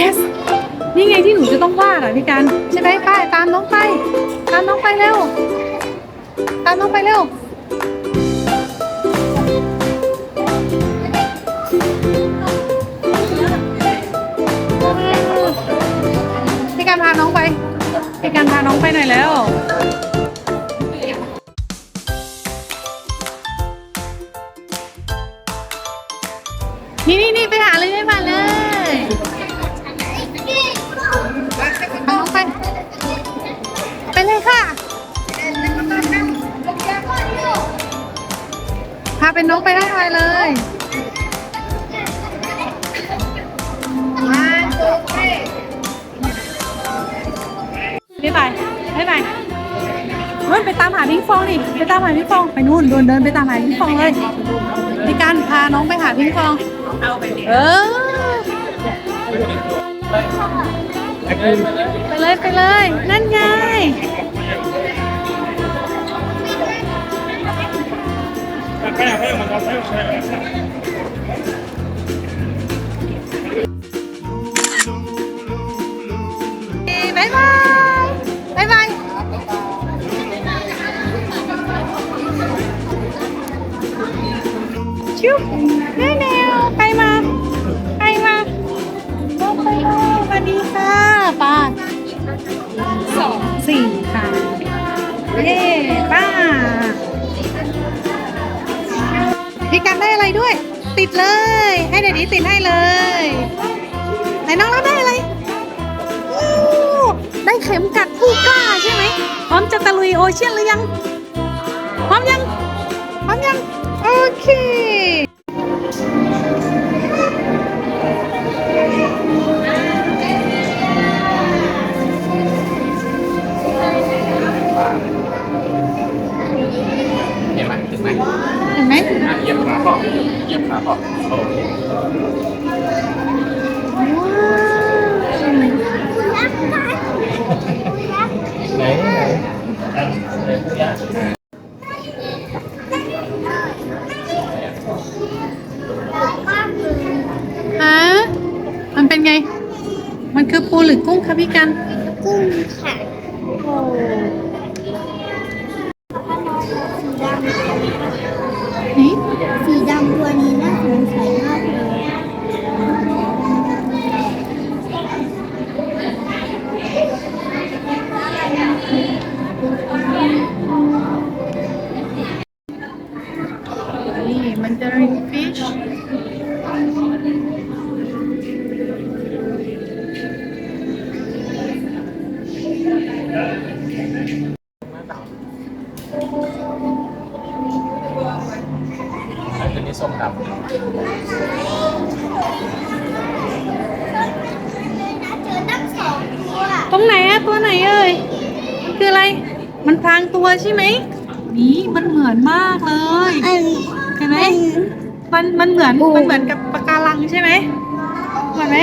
yes นี่ไงที่หนูจะต้องวาดอะพี่กันใช่ไหมไปตามน้องไป ตามน้องไปเร็ว ตามน้องไปเร็ว พี่การพาน้องไป พี่การพาน้องไปหน่อยแล้วนี่นี่นี่ไปหาเลย พาเป็นน้องไปได้เลยไม่ไปไม่ไปเฮ้ยไปตามหาพิงฟองดิ ไปตามหาพิงฟอง ไปนู่นเดินเดินไปตามหาพิงฟองเลยพี่การพาน้องไปหาพิงฟอง เอาไปเออ ไปเลยไปเลย นั่นไง บายบายบายบายชุบแน่แนวไปมา ไปมาลงไปเลยสวัสดีค่ะป้าสองสี่ค่ะ เย้ป้า พี่กันได้อะไรด้วย ติดเลย ให้เดี๋ยวนี้ติดให้เลยไหนน้องแล้วได้อะไรได้เข็มกัดผู้กล้าใช่ไหมพร้อมจะตะลุยโอเชียนหรือยัง พร้อมยัง พร้อมยัง โอเค เหยีย มันมันเหมือนมันเหมือนกับปะการังใช่ไหมเหมือนไหม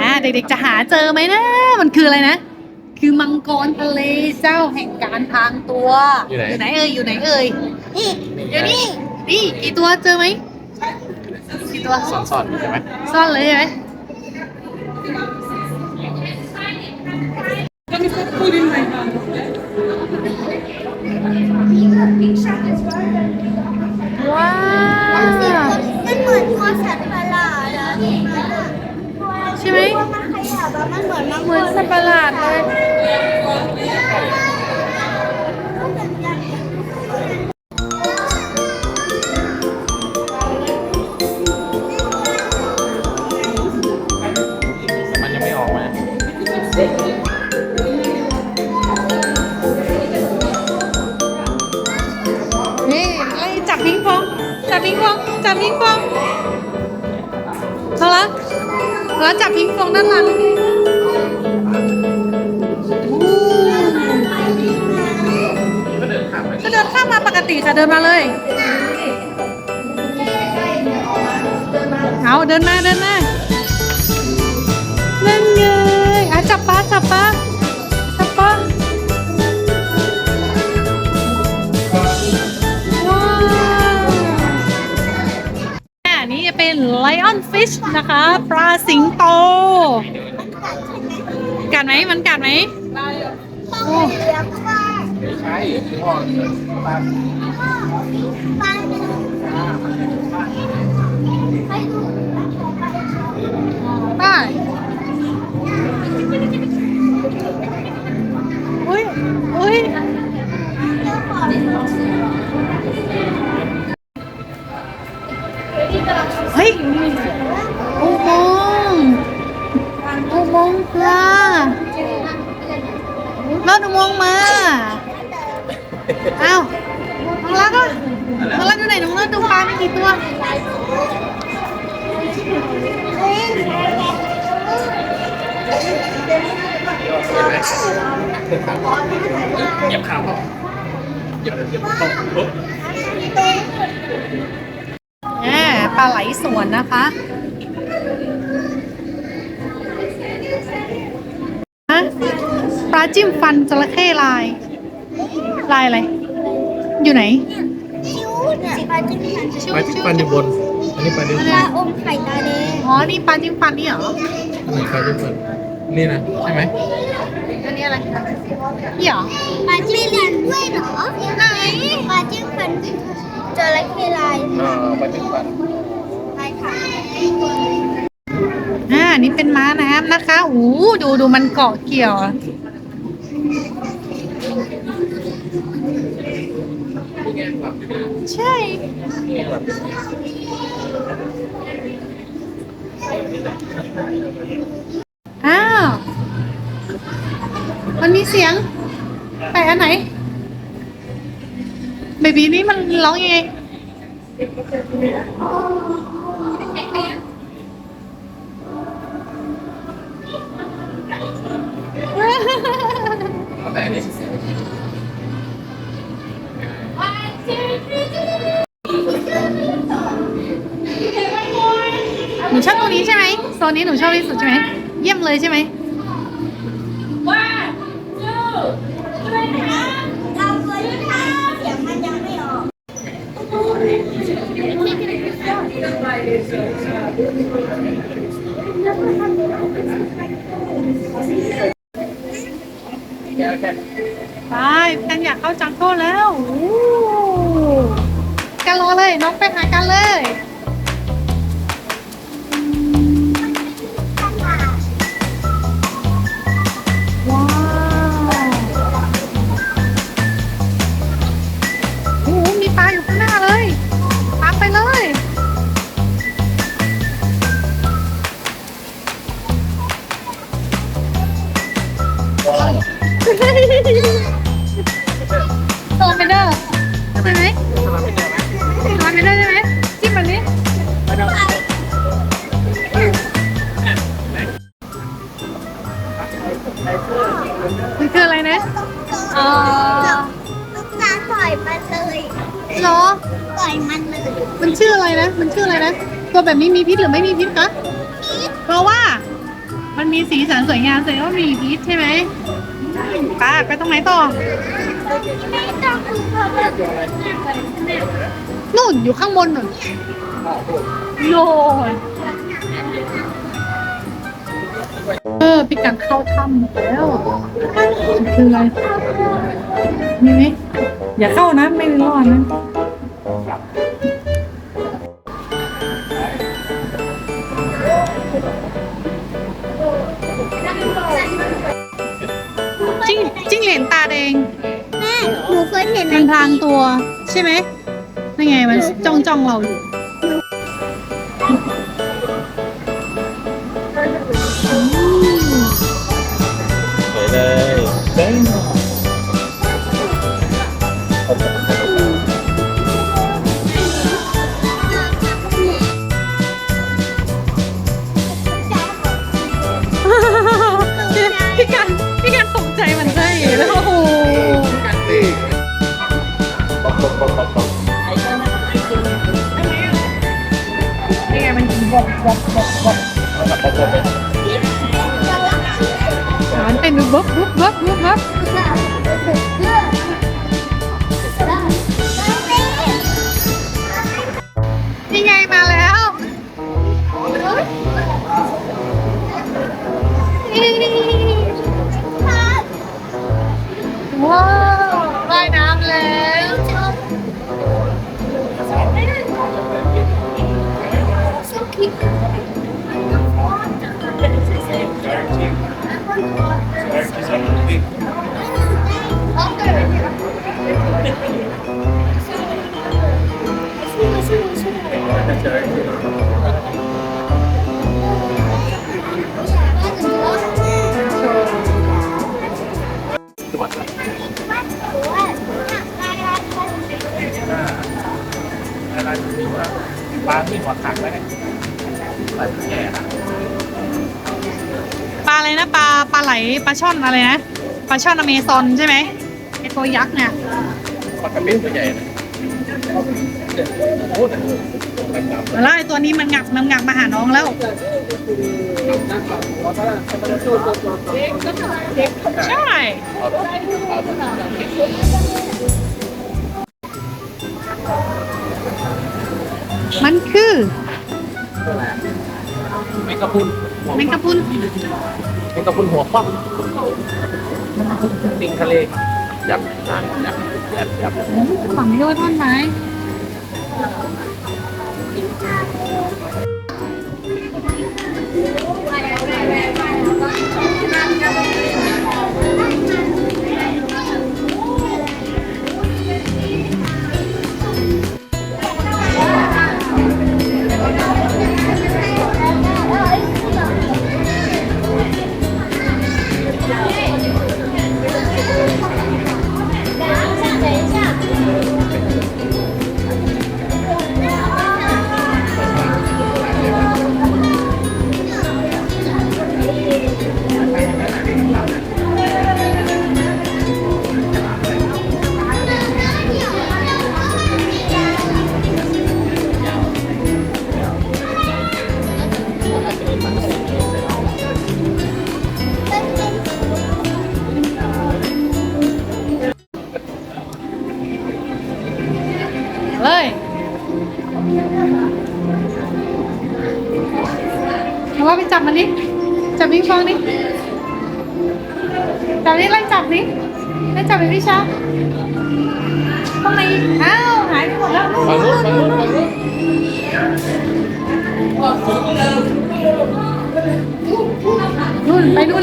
อ่าเด็กๆจะหาเจอไหมนะ มันคืออะไรนะ คือมังกรทะเลเจ้าแห่งการพรางตัวอยู่ไหน เอ่ยอยู่ไหนเอ่ยนี่เดี๋ยวนี้นี่กี่ตัวเจอไหมกี่ตัวำซ่อนๆใช่ไหมซ่อนเลยใช่ไหม เหมือนมันเหมือนสัตว์ประหลาด ดินมาเลย เอาเดินมาเดินมานั่นไงอะจับปลาจับปลาจับปลาว้าวอะนี่จะเป็น lion fish นะคะปลาสิงโต กัดไหมมันกัดไหมโอ้เลี้ยงปลา ไม่ใช่พ่อปลาปลาหนึ่งให้ดูไปอุ้ยอุ้ยเฮ้ยอุโมงอุโมงค์ปลาลอดอุโมงค์มา อ้าวน้องรักอะน้องรักดูไหนน้องรักดูปลาไม่กี่ตัวเหยียบขาพ่อเหยียบเหยียบตกปุ๊บแหมปลาไหลสวนนะคะฮะปลาจิ้มฟันจระเข้ลาย ลายอะไร อยู่ไหนชิวเนี่ยปลาจิ้มฟันชิวปลาที่ชิวปันอยู่บน อันนี้ปลาที่ปปันลาอมไข่ตาแดงอ๋อ นี่ปลาจิ้มฟันนี่เหรอ อันไหนปลาที่ปันนี่นะใช่ไหมอันนี้อะไรนี่เหรอ ปลาจิ้มฟันด้วยเหรอไหนปลาจิ้มฟันจระเข้ลายเออปลาที่ปันใช่ค่ะอ่า นี่เป็นม้าน้ำนะคะ อู้ดูดูมันเกาะเกี่ยว ใช่ อ้าว มันมีเสียงไปอันไหน เบบีนี่มันร้องยังไงเอาแต่อันนี้หนู ซนนี้หนูชอบที่สุดใช่ไหมเยี่ยมเลยใช่ไหม มันชื่ออะไรนะ มันชื่ออะไรนะ ตัวแบบนี้มีพิษหรือไม่มีพิษคะเพราะว่า มันมีสีสันสวยงามแสดงว่ามีพิษใช่ไหมป้าไปตรงไหนต่องนู่นอยู่ข้างบนนู่นโน่นเออพี่กัดเข้าถ้ำแล้วคืออะไร มีไหมอย่าเข้านะ ไม่รอดนะ งจิ้งเหลนตาแดงแม่หนูเคยเห็นมันพรางตัว ใช่ไหมนั่นไงมันจ้องจ้องเราอยู่ มับกบกบกบกเอาแบมันเป็นบึ๊บบึ๊บบึ๊บบึ๊บบึ๊บ ไหลปลาช่อนอะไรนะปลาช่อนอเมซอนใช่ไหมไอตัวยักษ์เนี่ยปลากระเบนตัวใหญ่นะโอ้โหแต่ดำแล้วไอตัวนี้มันงับมันงับมาหาน้องแล้วใช่มันคือแมงกะพรุน แมงกะพรุนแมงกะพรุนหัวคว่ำติงทะเลยับยับยับยับยับฝั่งนี้ด้วยท่อนไม้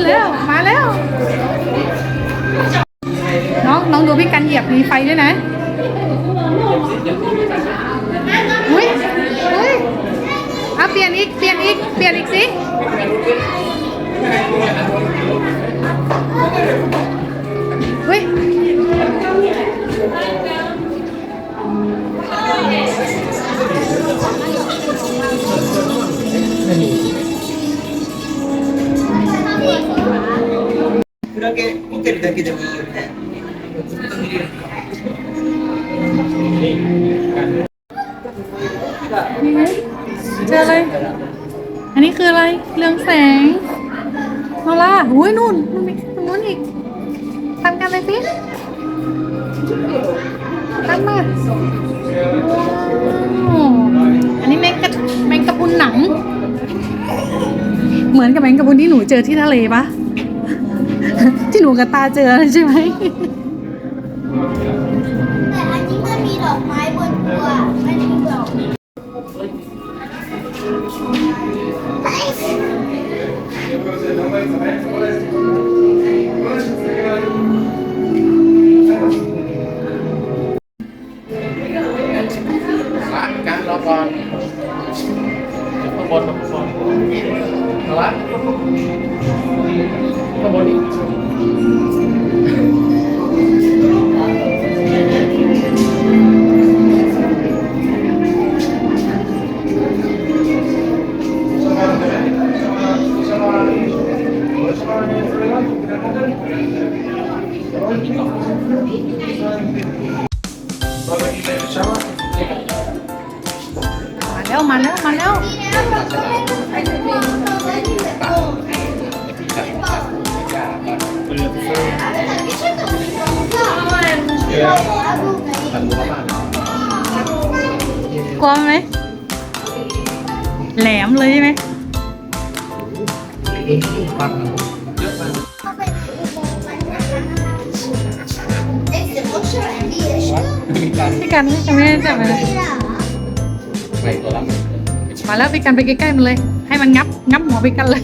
แล้วมาแล้ว น้องน้องดูพี่กันเหยียบมีไฟด้วยนะอุ้ยอุ้ยเอาเปลี่ยนอีกเปลี่ยนอีกเปลี่ยนอีกสิอุ้ย だけ見てるだけでもいいよね。ずっと見れるから。 เจออะไร อันนี้คืออะไร เรืองแสงเอาล่ะอุ้ยนู่นนู่นมีตรงนู้นอีกทำกันเลยสิทำมาว้าวอันนี้แมงกะแมงกะพรุนหนัง เหมือนกับแมงกะพรุนที่หนูเจอที่ทะเลปะ ที่หนูกับตาเจอใช่ไหม กลัวไหมแหลมเลยใช่ไหมพี่กันจะไม่จับอะไรมาแล้วพี่กันไปใกล้ๆมันเลย ให้มันงับงับหัวพี่กันเลย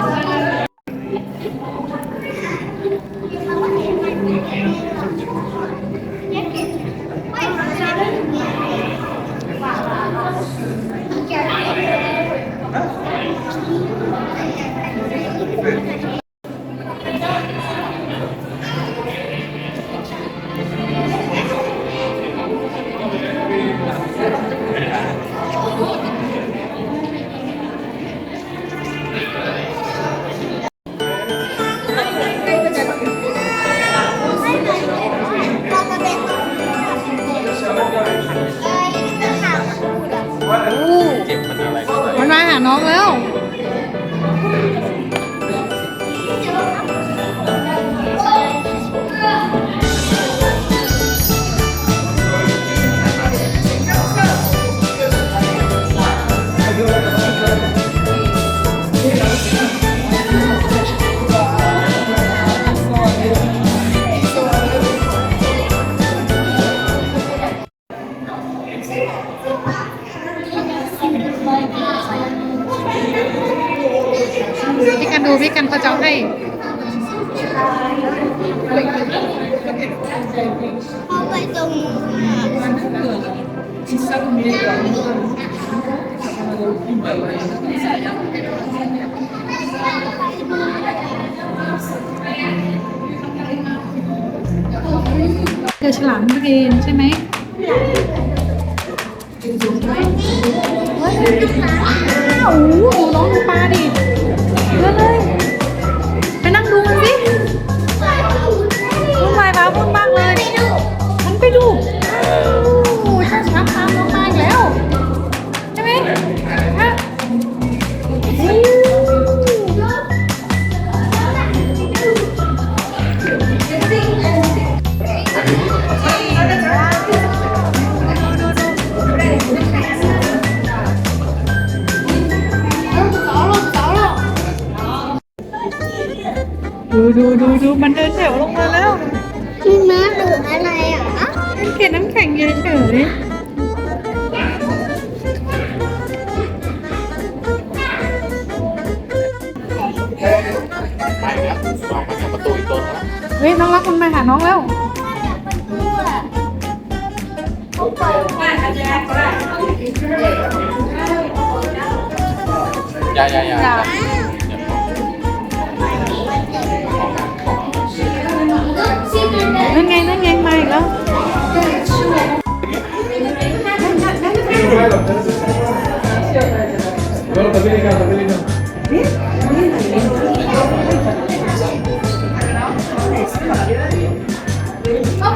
เอ้าวน้องดูปลาดิเยอ ดูดูดูดูมันเดินแถวลงมาแล้วมีม้าหรืออะไรอะเขียนน้ำแข็งเฉยไปแล้วออกมาจากประตูอีกตัวแล้วๆเฮ้ยน้องรักมันมาหาน้องแล้วอย่าอย่าอย่า นั่นไงนั่นไงมาอีกแล้วอ้าว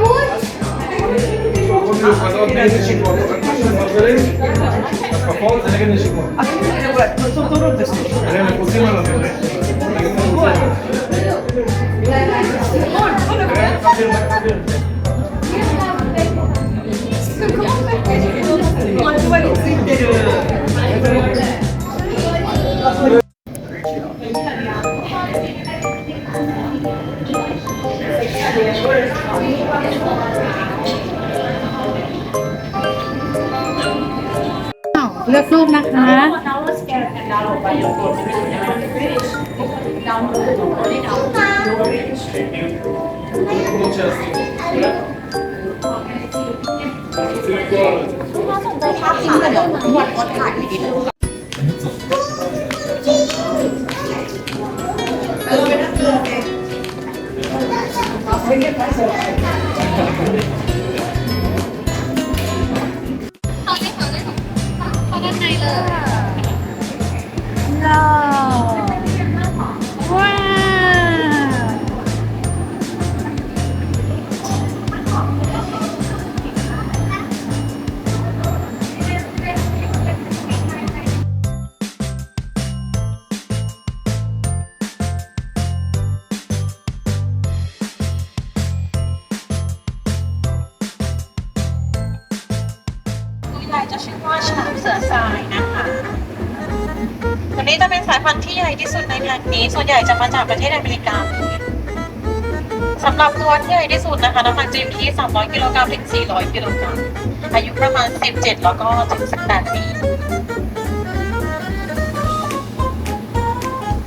เลือกรูปนะคะ đông ở đi đâu ครับทิ้งกันเดี๋ยวหมดอดขาดอีกนิดนึงเออเป็นนักเรียนเอง จะเป็นสายพันธุ์ที่ใหญ่ที่สุดในแผงนี้ ส่วนใหญ่จะมาจากประเทศอเมริกาสำหรับตัวที่ใหญ่ที่สุดนะคะน้ำหนักจะอยู่ที่ 300 กิโลกรัมถึง 400 กิโลกรัม อายุประมาณ 17 แล้วก็ถึง 18 ปี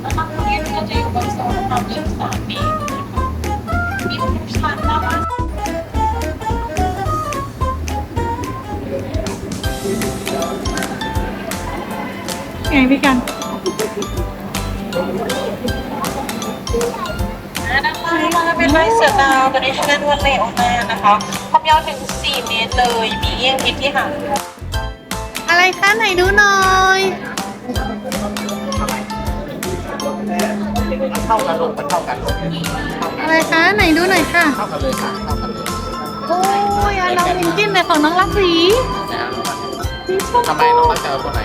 นะคะตัวนี้ก็จะอยู่บนโซนความลึก3เมตรนะคะมีทุกชั้นนะคะไงพี่กัน นะคะมาเป็นลายเสือดาวตัวนี้ชื่อเล่นว่าเลโอนานะคะความยาวถึง 4 เมตรเลย มีเอี้ยงทิศที่หางอะไรคะไหนดูหน่อยมันเท่ากันลงมันเท่ากันลงอะไรคะไหนดูหน่อยค่ะ เท่ากันเลยค่ะเท่ากันเลยโอ้ยอันน้องมินกินเลยของน้องรักสีนะสีชมทำไมน้องรักจะเอาตัวไหน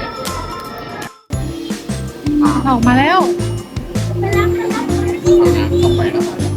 ออกมาแล้วเอานะส่งไปแล้ว